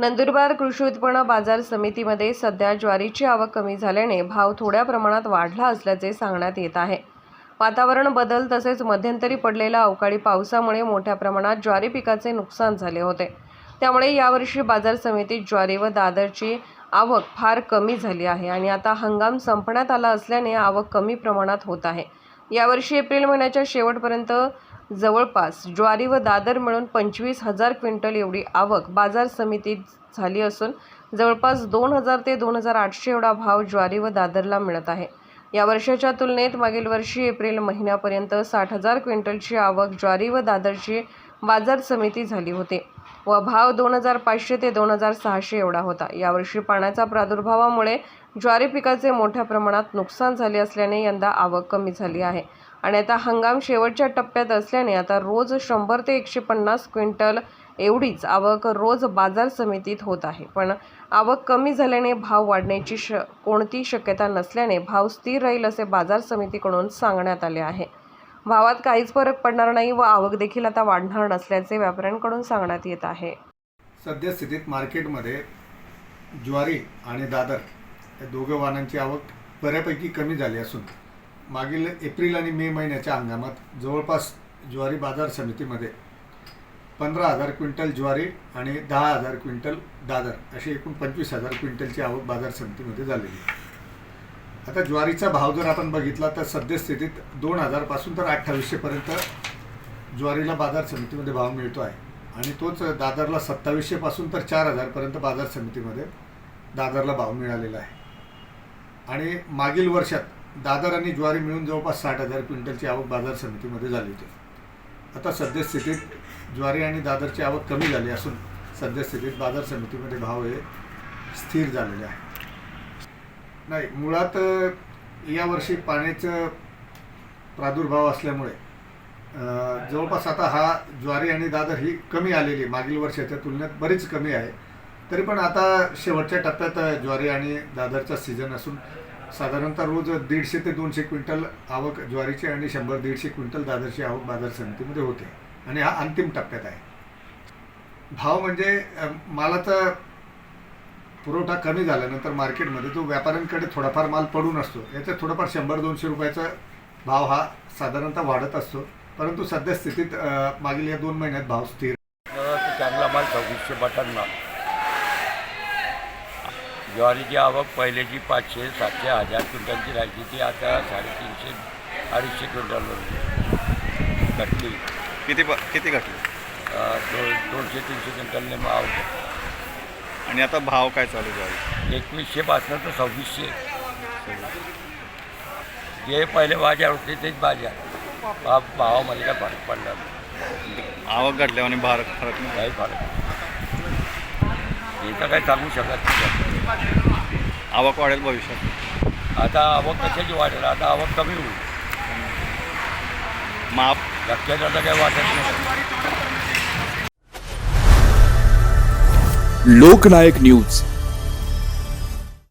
नंदुरबार कृषी उत्पन्न बाजार समितीमध्ये सध्या ज्वारीची आवक कमी झाल्याने भाव थोड्या प्रमाणात वाढला असल्याचे सांगण्यात येत आहे. वातावरण बदल तसेच मध्यंतरी पडलेल्या अवकाळी पावसामुळे मोठ्या प्रमाणात ज्वारी पिकाचे नुकसान झाले होते. त्यामुळे यावर्षी बाजार समितीत ज्वारी व दादरची आवक फार कमी झाली आहे आणि आता हंगाम संपण्यात आला असल्याने आवक कमी प्रमाणात होत आहे. यावर्षी एप्रिल महिन्याच्या शेवटपर्यंत जवळपास ज्वारी व दादर मिळून पंचवीस हजार क्विंटल एवढी आवक बाजार समितीत झाली असून जवळपास दोन हजार ते दोन हजार आठशे एवढा भाव ज्वारी व दादरला मिळत आहे. या वर्षाच्या तुलनेत मागील वर्षी एप्रिल महिन्यापर्यंत साठ हजार क्विंटलची आवक ज्वारी व दादरची बाजार समिती झाली होती व भाव दोन हजार पाचशे ते दोन हजार सहाशे एवढा होता. यावर्षी पाण्याचा प्रादुर्भावामुळे ज्वारी पिकाचे मोठ्या प्रमाणात नुकसान झाले असल्याने यंदा आवक कमी झाली आहे. आणि आता हंगाम शेवटच्या टप्प्यात असल्याने आता रोज शंभर ते एकशे पन्नास क्विंटल एवढीच आवक रोज बाजार समितीत होत आहे. पण आवक कमी झाल्याने भाव वाढण्याची श कोणती शक्यता नसल्याने भाव स्थिर राहील असे बाजार समितीकडून सांगण्यात आले आहे. भावात काहीच फरक पडणार नाही व आवक देखील आता वाढणार नसल्याचे व्यापाऱ्यांकडून सांगण्यात येत आहे. सद्यस्थितीत मार्केटमध्ये ज्वारी आणि दादर या दोघं वाहनांची आवक बऱ्यापैकी कमी झाली असून मागील एप्रिल आणि मे महिन्याच्या हंगामात जवळपास ज्वारी बाजार समितीमध्ये पंधरा हजार क्विंटल ज्वारी आणि दहा हजार क्विंटल दादर अशी एकूण पंचवीस हजार क्विंटलची आवक बाजार समितीमध्ये झालेली आहे. आता ज्वारीचा भाव जर आपण बघितला तर सद्यस्थितीत दोन हजारपासून तर अठ्ठावीसशेपर्यंत ज्वारीला बाजार समितीमध्ये भाव मिळतो आहे. आणि तोच दादरला सत्तावीसशेपासून तर चार हजारपर्यंत बाजार समितीमध्ये दादरला भाव मिळालेला आहे. आणि मागील वर्षात दादर आणि ज्वारी मिळून जवळपास साठ हजार क्विंटलची आवक बाजार समितीमध्ये झाली होती. आता सद्यस्थितीत ज्वारी आणि दादरची आवक कमी झाली असून सद्यस्थितीत बाजार समितीमध्ये भाव हे स्थिर झालेले आहे नाही मुळात यावर्षी पाण्याचं प्रादुर्भाव असल्यामुळे जवळपास आता हा ज्वारी आणि दादर ही कमी आलेली आहे. मागील वर्षाच्या तुलनेत बरीच कमी आहे. तरी पण आता शेवटच्या टप्प्यात ज्वारी आणि दादरचा सीझन असून साधारणतः रोज दीडशे ते दोनशे क्विंटल आवक ज्वारीची आणि शंभर दीडशे क्विंटल दादरची आवक बाजार समितीमध्ये होते. आणि हा अंतिम टप्प्यात आहे. भाव म्हणजे मालाचा पुरवठा कमी झाल्यानंतर मार्केटमध्ये तो व्यापाऱ्यांकडे थोडाफार माल पडून असतो. याच्यात थोडाफार शंभर दोनशे रुपयाचा भाव हा साधारणतः वाढत असतो. परंतु सध्या स्थितीत मागील या दोन महिन्यात भाव स्थिर. चांगला माल सव्वीसशे बटांना ज्वारीची आवक पहिल्याची पाचशे सातशे हजार क्विंटलची राहायची ती आता साडेतीनशे अडीचशे क्विंटल घटली. किती प किती घटले? दो दोनशे तीनशे क्विंटलने माव आणि आता भाव काय चालू आहे एकवीसशेपासनं तर सव्वीसशे. जे पहिले बाजार होते तेच बाजार. भाव भावामध्ये काय फरक पडला. आवक घटल्यावर आणि भार फरक नाही. काही फरक नाही. इथं काही सांगू शकत नाही. आवक वाढेल भविष्यात. आता आवक कशाची वाढेल? आता आवक कमी होईल. माप लक्षात आता काही वाटत नाही. लोकनायक न्यूज.